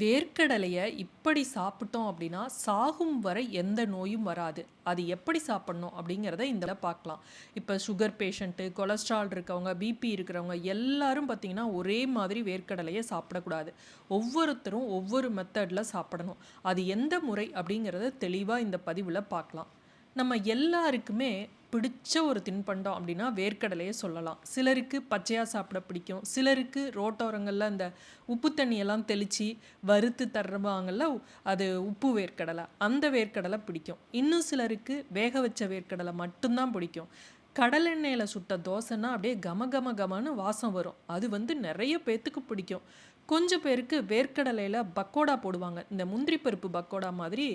வேர்க்கடலையை இப்படி சாப்பிட்டோம் அப்படின்னா சாகும் வரை எந்த நோயும் வராது. அது எப்படி சாப்பிடணும் அப்படிங்கிறத இந்த பார்க்கலாம். இப்போ சுகர் பேஷண்ட்டு கொலஸ்ட்ரால் இருக்கவங்க பிபி இருக்கிறவங்க எல்லாரும் பார்த்திங்கன்னா ஒரே மாதிரி வேர்க்கடலையை சாப்பிடக்கூடாது. ஒவ்வொருத்தரும் ஒவ்வொரு மெத்தடில் சாப்பிடணும். அது எந்த முறை அப்படிங்கிறத தெளிவாக இந்த பதிவில் பார்க்கலாம். நம்ம எல்லாருக்குமே பிடிச்ச ஒரு தின்பண்டம் அப்படின்னா வேர்க்கடலையே சொல்லலாம். சிலருக்கு பச்சையாக சாப்பிட பிடிக்கும். சிலருக்கு ரோட்டோரங்களில் அந்த உப்பு தண்ணியெல்லாம் தெளித்து வறுத்து தர்றவாங்கல்ல அது உப்பு வேர்க்கடலை. அந்த வேர்க்கடலை பிடிக்கும். இன்னும் சிலருக்கு வேக வச்ச வேர்க்கடலை மட்டும்தான் பிடிக்கும். கடலெண்ணெயில் சுட்ட தோசைன்னா அப்படியே கம கம கமன்னு வாசம் வரும். அது வந்து நிறைய பேர்த்துக்கு பிடிக்கும். கொஞ்சம் பேருக்கு வேர்க்கடலையில் பக்கோடா போடுவாங்க. இந்த முந்திரி பருப்பு பக்கோடா மாதிரி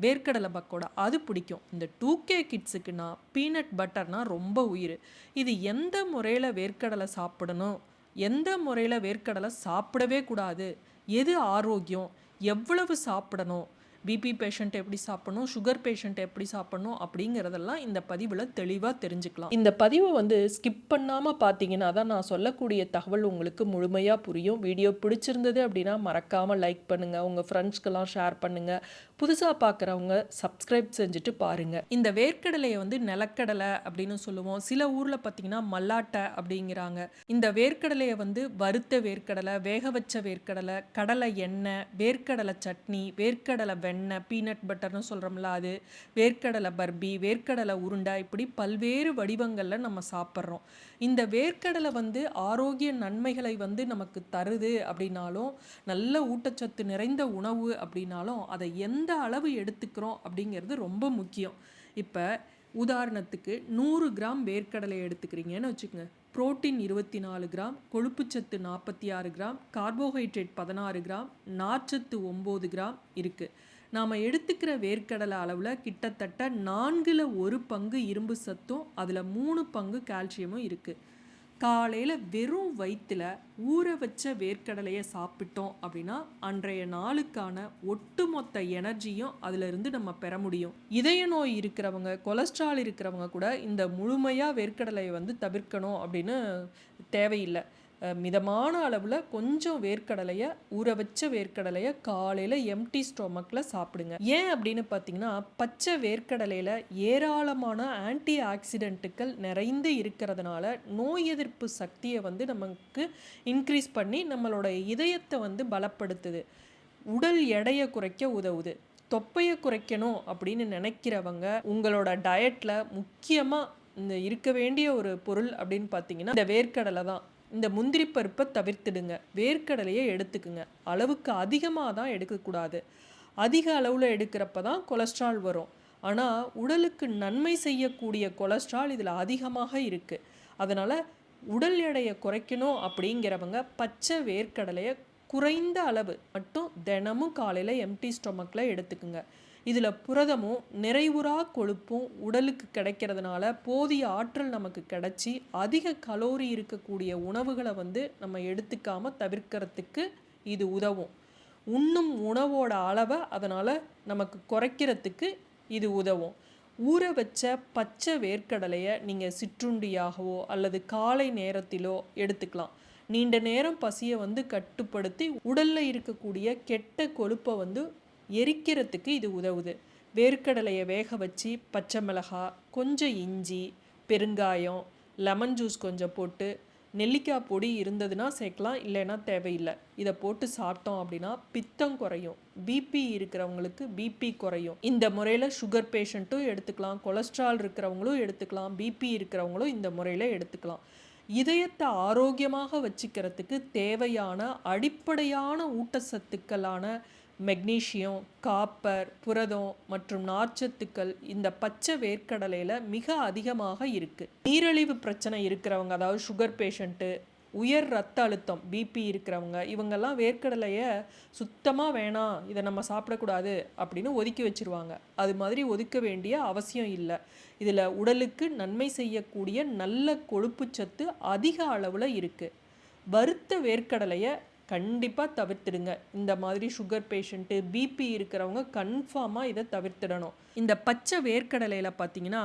வேர்க்கடலை பக்கோடா அது பிடிக்கும். இந்த டூ கே கிட்ஸுக்குன்னா பீனட் பட்டர்னால் ரொம்ப உயிர். இது எந்த முறையில் வேர்க்கடலை சாப்பிடணும்? எந்த முறையில் வேர்க்கடலை சாப்பிடவே கூடாது? எது ஆரோக்கியம்? எவ்வளவு சாப்பிடணும்? பிபி பேஷண்ட் எப்படி சாப்பிடணும் சுகர் பேஷண்ட் எப்படி சாப்பிடணும் அப்படிங்கிறதெல்லாம் இந்த பதிவில் தெளிவாக தெரிஞ்சுக்கலாம். இந்த பதிவை வந்து ஸ்கிப் பண்ணாமல் பார்த்தீங்கன்னா தான் நான் சொல்லக்கூடிய தகவல் உங்களுக்கு முழுமையாக புரியும். வீடியோ பிடிச்சிருந்தது அப்படின்னா மறக்காமல் லைக் பண்ணுங்கள் உங்கள் ஃப்ரெண்ட்ஸ்க்கெல்லாம் ஷேர் பண்ணுங்கள் புதுசாக பார்க்குறவங்க சப்ஸ்கிரைப் செஞ்சுட்டு பாருங்கள் இந்த வேர்க்கடலையை வந்து நிலக்கடலை அப்படின்னு சொல்லுவோம். சில ஊரில் பார்த்தீங்கன்னா மல்லாட்டை அப்படிங்கிறாங்க. இந்த வேர்க்கடலையை வந்து வறுத்த வேர்க்கடலை வேக வச்ச வேர்க்கடலை கடலை எண்ணெய் வேர்க்கடலை சட்னி வேர்க்கடலை வெண்ணெய் பீனட் பட்டர்னு சொல்கிறோம்ல அது வேர்க்கடலை பர்பி வேர்க்கடலை உருண்டை இப்படி பல்வேறு வடிவங்களில் நம்ம சாப்பிட்றோம். இந்த வேர்க்கடலை வந்து ஆரோக்கிய நன்மைகளை வந்து நமக்கு தருது அப்படின்னாலும் நல்ல ஊட்டச்சத்து நிறைந்த உணவு அப்படின்னாலும் அதை எந்த அளவு எடுத்துக்கிறோம் அப்படிங்கிறது ரொம்ப முக்கியம். இப்போ உதாரணத்துக்கு நூறு கிராம் வேர்க்கடலை எடுத்துக்கிறீங்கன்னு வச்சுக்கோங்க. புரோட்டீன் இருபத்தி நாலு கிராம் கொழுப்புச்சத்து நாற்பத்தி ஆறு கிராம் கார்போஹைட்ரேட் பதினாறு கிராம் நார்ச்சத்து ஒம்பது கிராம் இருக்குது நாம் எடுத்துக்கிற வேர்க்கடலை அளவில் கிட்டத்தட்ட நான்கில் ஒரு பங்கு இரும்பு சத்தும் அதில் மூணு பங்கு கால்சியமும் இருக்குது காலையில் வெறும் வயிற்றில் ஊற வச்ச வேர்க்கடலையை சாப்பிட்டோம் அப்படின்னா அன்றைய நாளுக்கான ஒட்டுமொத்த எனர்ஜியும் அதிலிருந்து நம்ம பெற முடியும். இதய நோய் இருக்கிறவங்க கொலஸ்ட்ரால் இருக்கிறவங்க கூட இந்த முழுமையாக வேர்க்கடலையை வந்து தவிர்க்கணும் அப்படின்னு தேவையில்லை. மிதமான அளவில் கொஞ்சம் வேர்க்கடலையை ஊற வச்ச வேர்க்கடலையை காலையில் எம்டி ஸ்டொமக்கில் சாப்பிடுங்க. ஏன் அப்படின்னு பார்த்தீங்கன்னா பச்சை வேர்க்கடலையில் ஏராளமான ஆன்டி ஆக்சிடென்ட்டுகள் நிறைந்து இருக்கிறதுனால நோய் எதிர்ப்பு சக்தியை வந்து நமக்கு இன்க்ரீஸ் பண்ணி நம்மளோட இதயத்தை வந்து பலப்படுத்துது. உடல் எடையை குறைக்க உதவுது. தொப்பையை குறைக்கணும் அப்படின்னு நினைக்கிறவங்க உங்களோட டயட்டில் முக்கியமாக இந்த இருக்க வேண்டிய ஒரு பொருள் அப்படின்னு பார்த்தீங்கன்னா இந்த வேர்க்கடலை தான். இந்த முந்திரி பருப்பை தவிர்த்துடுங்க. வேர்க்கடலையை எடுத்துக்குங்க. அளவுக்கு அதிகமாக தான் எடுக்கக்கூடாது. அதிக அளவில் எடுக்கிறப்ப தான் கொலஸ்ட்ரால் வரும். ஆனால் உடலுக்கு நன்மை செய்யக்கூடிய கொலஸ்ட்ரால் இதில் அதிகமாக இருக்குது அதனால் உடல் எடையை குறைக்கணும் அப்படிங்கிறவங்க பச்சை வேர்க்கடலையை குறைந்த அளவு மட்டும் தினமும் காலையில் எம்டி ஸ்டொமக்கில் எடுத்துக்குங்க. இதில் புரதமும் நிறைவுறா கொழுப்பும் உடலுக்கு கிடைக்கிறதுனால போதிய ஆற்றல் நமக்கு கிடைச்சி அதிக கலோரி இருக்கக்கூடிய உணவுகளை வந்து நம்ம எடுத்துக்காமல் தவிர்க்கிறதுக்கு இது உதவும். உண்ணும் உணவோட அளவை அதனால் நமக்கு குறைக்கிறதுக்கு இது உதவும். ஊற வச்ச பச்சை வேர்க்கடலையை நீங்கள் சிற்றுண்டியாகவோ அல்லது காலை நேரத்திலோ எடுத்துக்கலாம். நீண்ட நேரம் பசியை வந்து கட்டுப்படுத்தி உடலில் இருக்கக்கூடிய கெட்ட கொழுப்பை வந்து எரிக்கிறதுக்கு இது உதவுது. வேர்க்கடலையை வேக வச்சு பச்சை மிளகாய் கொஞ்சம் இஞ்சி பெருங்காயம் லெமன் ஜூஸ் கொஞ்சம் போட்டு நெல்லிக்காய் பொடி இருந்ததுன்னா சேர்க்கலாம் இல்லைன்னா தேவையில்லை. இதை போட்டு சாப்பிட்டோம் அப்படின்னா பித்தம் குறையும். பிபி இருக்கிறவங்களுக்கு பிபி குறையும். இந்த முறையில் சுகர் பேஷண்ட்டும் எடுத்துக்கலாம் கொலஸ்ட்ரால் இருக்கிறவங்களும் எடுத்துக்கலாம் பிபி இருக்கிறவங்களும் இந்த முறையில் எடுத்துக்கலாம். இதயத்தை ஆரோக்கியமாக வச்சுக்கிறதுக்கு தேவையான அடிப்படையான ஊட்டச்சத்துக்களான மெக்னீஷியம் காப்பர் புரதம் மற்றும் நார்ச்சத்துக்கள் இந்த பச்சை வேர்க்கடலையில் மிக அதிகமாக இருக்குது நீரிழிவு பிரச்சனை இருக்கிறவங்க அதாவது சுகர் பேஷண்ட்டு உயர் ரத்த அழுத்தம் பிபி இருக்கிறவங்க இவங்கெல்லாம் வேர்க்கடலையை சுத்தமாக வேணாம் இதை நம்ம சாப்பிடக்கூடாது அப்படின்னு ஒதுக்கி வச்சுருவாங்க. அது மாதிரி ஒதுக்க வேண்டிய அவசியம் இல்லை. இதில் உடலுக்கு நன்மை செய்யக்கூடிய நல்ல கொழுப்பு சத்து அதிக அளவில் இருக்குது வறுத்த வேர்க்கடலையை கண்டிப்பாக தவிர்த்துடுங்க. இந்த மாதிரி சுகர் பேஷண்ட்டு பிபி இருக்கிறவங்க கன்ஃபார்மாக இதை தவிர்த்திடணும். இந்த பச்சை வேர்க்கடலையில் பார்த்தீங்கன்னா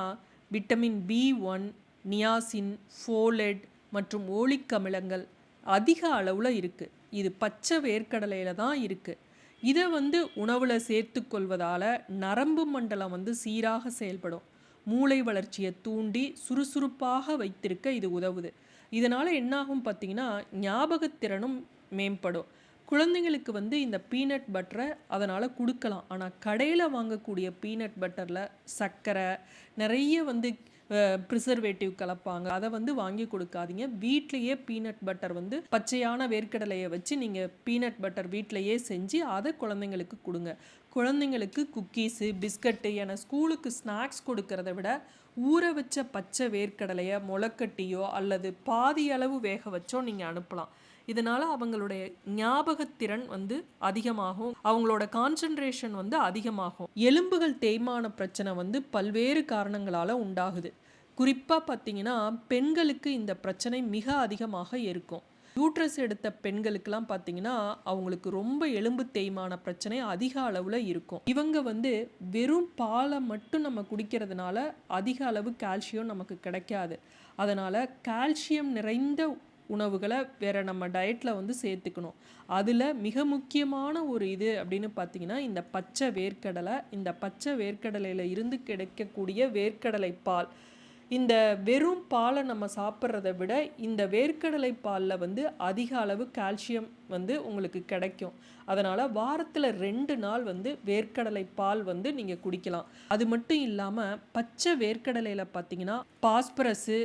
vitamin B one niacin folate மற்றும் ஓலிக் அமிலங்கள் அதிக அளவில் இருக்குது இது பச்சை வேர்க்கடலையில் தான் இருக்குது இதை வந்து உணவில் சேர்த்து கொள்வதால் நரம்பு மண்டலம் வந்து சீராக செயல்படும். மூளை வளர்ச்சியை தூண்டி சுறுசுறுப்பாக வைத்திருக்க இது உதவுது. இதனால் என்னாகும் பார்த்தீங்கன்னா ஞாபகத்திறனும் மேம்படும். குழந்தைங்களுக்கு வந்து இந்த பீனட் பட்டரை அதனால் கொடுக்கலாம். ஆனால் கடையில் வாங்கக்கூடிய பீனட் பட்டரில் சர்க்கரை நிறைய வந்து ப்ரிசர்வேட்டிவ் கலப்பாங்க. அதை வந்து வாங்கி கொடுக்காதீங்க. வீட்லேயே பீனட் பட்டர் வந்து பச்சையான வேர்க்கடலையை வச்சு நீங்கள் பீனட் பட்டர் வீட்டிலையே செஞ்சு அதை குழந்தைங்களுக்கு கொடுங்க. குழந்தைங்களுக்கு குக்கீஸு பிஸ்கட்டு என ஸ்கூலுக்கு ஸ்நாக்ஸ் கொடுக்கறத விட ஊற வச்ச பச்சை வேர்க்கடலையை முளைக்கட்டியோ அல்லது பாதி அளவு வேக வச்சோ நீங்கள் அனுப்பலாம். இதனால் அவங்களுடைய ஞாபகத்திறன் வந்து அதிகமாகும். அவங்களோட கான்சன்ட்ரேஷன் வந்து அதிகமாகும். எலும்புகள் தேய்மான பிரச்சனை வந்து பல்வேறு காரணங்களால் உண்டாகுது. குறிப்பாக பார்த்தீங்கன்னா பெண்களுக்கு இந்த பிரச்சனை மிக அதிகமாக இருக்கும். யூட்ரஸ் எடுத்த பெண்களுக்கெல்லாம் பார்த்தீங்கன்னா அவங்களுக்கு ரொம்ப எலும்பு தேய்மான பிரச்சனை அதிக அளவில் இருக்கும். இவங்க வந்து வெறும் பாலை மட்டும் நம்ம குடிக்கிறதுனால அதிக அளவு கால்சியம் நமக்கு கிடைக்காது. அதனால் கால்சியம் நிறைந்த உணவுகளை வேறு நம்ம டயட்டில் வந்து சேர்த்துக்கணும். அதில் மிக முக்கியமான ஒரு இது அப்படின்னு பார்த்தீங்கன்னா இந்த பச்சை வேர்க்கடலை. இந்த பச்சை வேர்க்கடலையில் இருந்து கிடைக்கக்கூடிய வேர்க்கடலை பால். இந்த வெறும் பாலை நம்ம சாப்பிட்றத விட இந்த வேர்க்கடலை பாலில் வந்து அதிக அளவு கால்சியம் வந்து உங்களுக்கு கிடைக்கும். அதனால் வாரத்தில் ரெண்டு நாள் வந்து வேர்க்கடலை பால் வந்து நீங்கள் குடிக்கலாம். அது மட்டும் இல்லாமல் பச்சை வேர்க்கடலையில் பார்த்தீங்கன்னா பாஸ்பரஸு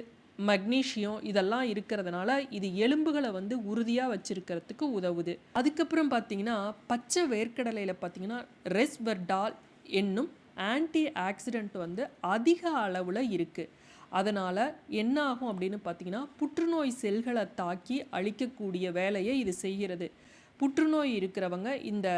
மக்னீஷியம் இதெல்லாம் இருக்கிறதுனால இது எலும்புகளை வந்து உறுதியாக வச்சிருக்கிறதுக்கு உதவுது. அதுக்கப்புறம் பார்த்தீங்கன்னா பச்சை வேர்க்கடலையில் பார்த்தீங்கன்னா ரெஸ்வெர்டால் என்னும் ஆன்டி ஆக்சிடென்ட் வந்து அதிக அளவில் இருக்குது அதனால் என்ன ஆகும் அப்படின்னு பார்த்தீங்கன்னா புற்றுநோய் செல்களை தாக்கி அழிக்கக்கூடிய வேலையை இது செய்கிறது. புற்றுநோய் இருக்கிறவங்க இந்த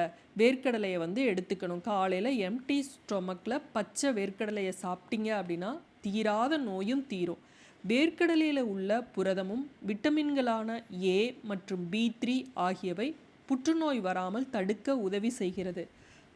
வேர்க்கடலையை வந்து எடுத்துக்கணும். காலையில் எம்டி ஸ்டொமக்கில் பச்சை வேர்க்கடலையை சாப்பிட்டீங்க அப்படின்னா தீராத நோயும் தீரும். வேர்க்கடலையில் உள்ள புரதமும் விட்டமின்களான ஏ மற்றும் பி த்ரீ ஆகியவை புற்றுநோய் வராமல் தடுக்க உதவி செய்கிறது.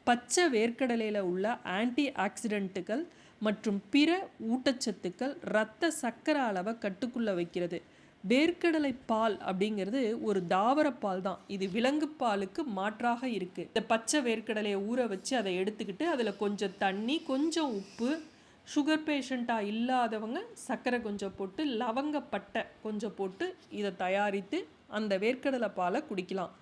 பச்சை வேர்க்கடலையில் உள்ள ஆன்டி ஆக்சிடென்ட்டுகள் மற்றும் பிற ஊட்டச்சத்துக்கள் இரத்த சக்கர அளவை கட்டுக்குள்ள வைக்கிறது. வேர்க்கடலை பால் அப்படிங்கிறது ஒரு தாவர பால் தான். இது விலங்கு பாலுக்கு மாற்றாக இருக்குது இந்த பச்சை வேர்க்கடலையை ஊற வச்சு அதை எடுத்துக்கிட்டு அதில் கொஞ்சம் தண்ணி கொஞ்சம் உப்பு சுகர் பேஷண்ட்டாக இல்லாதவங்க சர்க்கரை கொஞ்சம் போட்டு லவங்கப்பட்டை கொஞ்சம் போட்டு இதை தயாரித்து அந்த வேர்க்கடலை பாலை குடிக்கலாம்.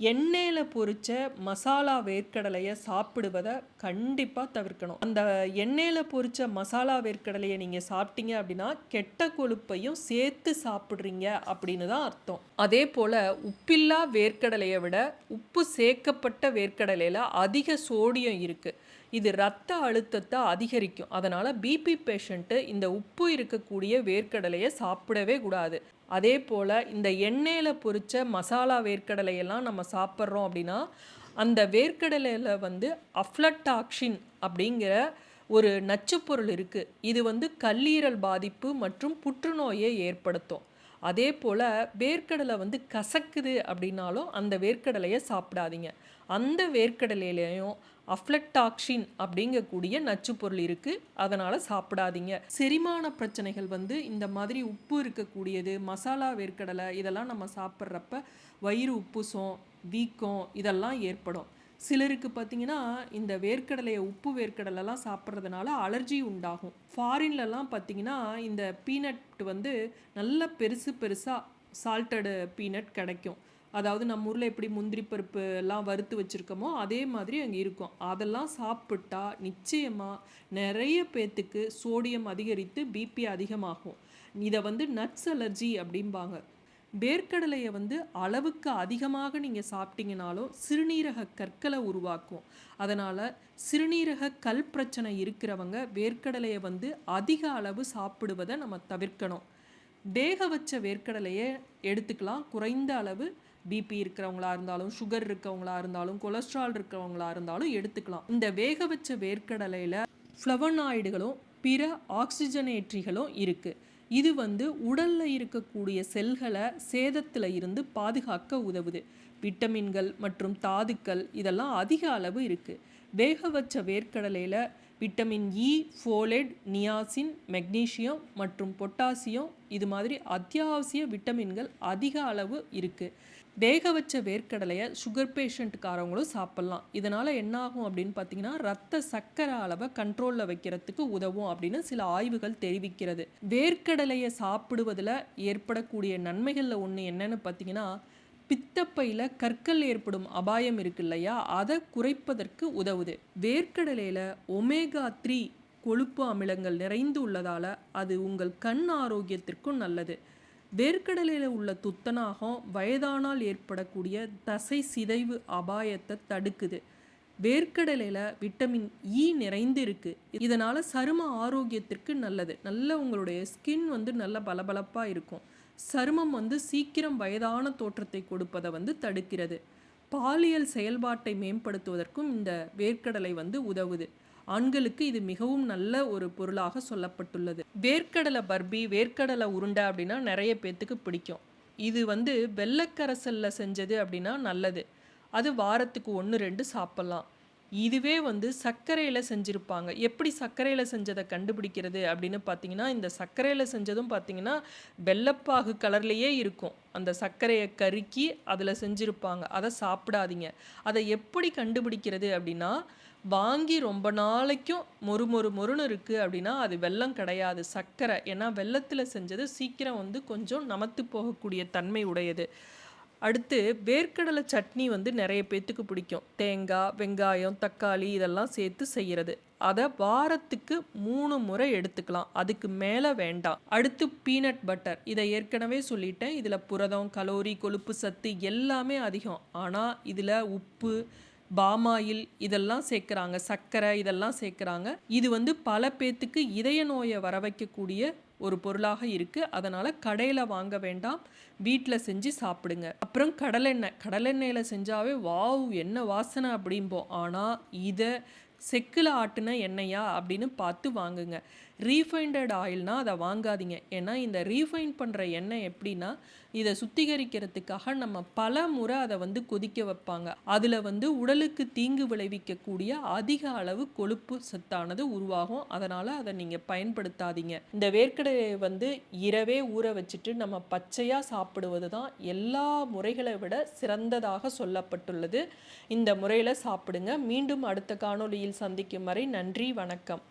எண்ணெயில் பொரித்த மசாலா வேர்க்கடலையை சாப்பிடுவதை கண்டிப்பாக தவிர்க்கணும். அந்த எண்ணெயில் பொரித்த மசாலா வேர்க்கடலையை நீங்கள் சாப்பிட்டீங்க அப்படின்னா கெட்ட கொழுப்பையும் சேர்த்து சாப்பிட்றீங்க அப்படின்னு தான் அர்த்தம். அதே போல் உப்பில்லா வேர்க்கடலையை விட உப்பு சேர்க்கப்பட்ட வேர்க்கடலையில் அதிக சோடியம் இருக்குது இது ரத்த அழுத்தத்தை அதிகரிக்கும். அதனால் பிபி பேஷண்ட்டு இந்த உப்பு இருக்கக்கூடிய வேர்க்கடலையை சாப்பிடவே கூடாது. அதே போல் இந்த எண்ணெயில் பொரித்த மசாலா வேர்க்கடலையெல்லாம் நம்ம சாப்பிட்றோம் அப்படின்னா அந்த வேர்க்கடலையில் வந்து அஃப்லட்டாக்ஷின் அப்படிங்கிற ஒரு நச்சுப்பொருள் இருக்குது இது வந்து கல்லீரல் பாதிப்பு மற்றும் புற்றுநோயை ஏற்படுத்தும். அதே போல் வேர்க்கடலை வந்து கசக்குது அப்படின்னாலும் அந்த வேர்க்கடலையை சாப்பிடாதீங்க. அந்த வேர்க்கடலையிலையும் அஃப்லக்டாக்ஷின் அப்படிங்கக்கூடிய நச்சுப்பொருள் இருக்குது அதனால் சாப்பிடாதீங்க. செரிமான பிரச்சனைகள் வந்து இந்த மாதிரி உப்பு இருக்கக்கூடியது மசாலா வேர்க்கடலை இதெல்லாம் நம்ம சாப்பிட்றப்ப வயிறு உப்புசம் வீக்கம் இதெல்லாம் ஏற்படும். சிலருக்கு பார்த்தீங்கன்னா இந்த வேர்க்கடலையை உப்பு வேர்க்கடலைலாம் சாப்பிட்றதுனால அலர்ஜி உண்டாகும். ஃபாரின்லலாம் பார்த்தீங்கன்னா இந்த பீனட் வந்து நல்ல பெருசு பெருசாக சால்ட்டடு பீனட் கிடைக்கும். அதாவது நம்ம ஊரில் எப்படி முந்திரி பருப்பு எல்லாம் வறுத்து வச்சுருக்கோமோ அதே மாதிரி அங்கே இருக்கும். அதெல்லாம் சாப்பிட்டா நிச்சயமாக நிறைய பேர்த்துக்கு சோடியம் அதிகரித்து பிபி அதிகமாகும். இதை வந்து நட்ஸ் அலர்ஜி அப்படிம்பாங்க. வேர்க்கடலையை வந்து அளவுக்கு அதிகமாக நீங்கள் சாப்பிட்டீங்கனாலும் சிறுநீரக கற்களை உருவாக்கும். அதனால் சிறுநீரக கல் பிரச்சனை இருக்கிறவங்க வேர்க்கடலையை வந்து அதிக அளவு சாப்பிடுவதை நம்ம தவிர்க்கணும். வேக வச்ச வேர்க்கடலையை எடுத்துக்கலாம். குறைந்த அளவு பிபி இருக்கிறவங்களா இருந்தாலும் சுகர் இருக்கவங்களா இருந்தாலும் கொலஸ்ட்ரால் இருக்கிறவங்களா இருந்தாலும் எடுத்துக்கலாம். இந்த வேக வச்ச வேர்க்கடலையில் ஃப்ளவனாய்டுகளும் பிற ஆக்சிஜனேற்றிகளும் இருக்குது இது வந்து உடலில் இருக்கக்கூடிய செல்களை சேதத்தில் இருந்து பாதுகாக்க உதவுது. விட்டமின்கள் மற்றும் தாதுக்கள் இதெல்லாம் அதிக அளவு இருக்குது வேக வச்ச வேர்க்கடலையில் vitamin E folate niacin magnesium மற்றும் பொட்டாசியம் இது மாதிரி அத்தியாவசிய விட்டமின்கள் அதிக அளவு இருக்குது வேக வச்ச வேர்க்கடலையை சுகர் பேஷண்ட்டுக்காரவங்களும் சாப்பிட்லாம். இதனால் என்ன ஆகும் அப்படின்னு பார்த்தீங்கன்னா ரத்த சர்க்கரை அளவை கண்ட்ரோலில் வைக்கிறதுக்கு உதவும் அப்படின்னு சில ஆய்வுகள் தெரிவிக்கிறது. வேர்க்கடலையை சாப்பிடுவதில் ஏற்படக்கூடிய நன்மைகளில் ஒன்று என்னன்னு பார்த்தீங்கன்னா பித்தப்பையில் கற்கள் ஏற்படும் அபாயம் இருக்கு இல்லையா? அதை குறைப்பதற்கு உதவுது. வேர்க்கடலையில் ஒமேகா த்ரீ கொழுப்பு அமிலங்கள் நிறைந்து உள்ளதால் அது உங்கள் கண் ஆரோக்கியத்திற்கும் நல்லது. வேர்க்கடலையில் உள்ள துத்தநாகம் வயதானால் ஏற்படக்கூடிய தசை சிதைவு அபாயத்தை தடுக்குது. வேர்க்கடலையில் விட்டமின் இ நிறைந்து இருக்குது இதனால் சரும ஆரோக்கியத்திற்கு நல்லது. நல்ல உங்களுடைய ஸ்கின் வந்து நல்ல பளபளப்பாக இருக்கும். சருமம் வந்து சீக்கிரம் வயதான தோற்றத்தை கொடுப்பதை வந்து தடுக்கிறது. பாலியல் செயல்பாட்டை மேம்படுத்துவதற்கும் இந்த வேர்க்கடலை வந்து உதவுது. ஆண்களுக்கு இது மிகவும் நல்ல ஒரு பொருளாக சொல்லப்பட்டுள்ளது. வேர்க்கடலை பர்பி வேர்க்கடலை உருண்டை அப்படின்னா நிறைய பேர்த்துக்கு பிடிக்கும். இது வந்து வெள்ளக்கரசலில் செஞ்சது அப்படின்னா நல்லது. அது வாரத்துக்கு ஒன்று ரெண்டு சாப்பிட்லாம். இதுவே வந்து சர்க்கரையில் செஞ்சுருப்பாங்க. எப்படி சர்க்கரையில் செஞ்சதை கண்டுபிடிக்கிறது அப்படின்னு பார்த்தீங்கன்னா இந்த சர்க்கரையில் செஞ்சதும் பார்த்தீங்கன்னா வெள்ளப்பாகு கலர்லேயே இருக்கும். அந்த சர்க்கரையை கருக்கி அதில் செஞ்சுருப்பாங்க. அதை சாப்பிடாதீங்க. அதை எப்படி கண்டுபிடிக்கிறது அப்படின்னா வாங்கி ரொம்ப நாளைக்கும் மொறு மொறு மொறுன்னு இருக்குது அப்படின்னா அது வெல்லம் கிடையாது. சர்க்கரை. ஏன்னா வெள்ளத்தில் செஞ்சது சீக்கிரம் வந்து கொஞ்சம் நமத்து போகக்கூடிய தன்மை உடையது. அடுத்து வேர்க்கடலை சட்னி வந்து நிறைய பேர்த்துக்கு பிடிக்கும். தேங்காய் வெங்காயம் தக்காளி இதெல்லாம் சேர்த்து செய்கிறது அதை வாரத்துக்கு மூணு முறை எடுத்துக்கலாம். அதுக்கு மேலே வேண்டாம். அடுத்து பீனட் பட்டர் இதை ஏற்கனவே சொல்லிட்டேன். இதில் புரதம் கலோரி கொழுப்பு சத்து எல்லாமே அதிகம். ஆனால் இதில் உப்பு பாமாயில் இதெல்லாம் சேர்க்குறாங்க. சர்க்கரை இதெல்லாம் சேர்க்குறாங்க. இது வந்து பல பேத்துக்கு இதய நோயை வர வைக்கக்கூடிய ஒரு பொருளாக இருக்குது அதனால் கடையில் வாங்க வேண்டாம். வீட்டில் செஞ்சு சாப்பிடுங்க. அப்புறம் கடலெண்ணெய். கடலெண்ணெயில் செஞ்சாவே வாவ் என்ன வாசனை அப்படிம்போம் ஆனால் இதை செக்கில் ஆட்டின எண்ணெயா அப்படின்னு பார்த்து வாங்குங்க. ரீஃபைண்டட் ஆயில்னால் அதை வாங்காதீங்க. ஏன்னா இந்த ரீஃபைன் பண்ணுற எண்ணெய் எப்படின்னா இதை சுத்திகரிக்கிறதுக்காக நம்ம பல முறை அதை வந்து கொதிக்க வைப்பாங்க. அதில் வந்து உடலுக்கு தீங்கு விளைவிக்கக்கூடிய அதிக அளவு கொழுப்பு சத்தானது உருவாகும். அதனால் அதை நீங்கள் பயன்படுத்தாதீங்க. இந்த வேர்க்கடையை வந்து இரவே ஊற வச்சுட்டு நம்ம பச்சையாக சாப்பிடுவது தான் எல்லா முறைகளை விட சிறந்ததாக சொல்லப்பட்டுள்ளது. இந்த முறையில் சாப்பிடுங்க. மீண்டும் அடுத்த காணொளியில் சந்திக்கும் வரை நன்றி வணக்கம்.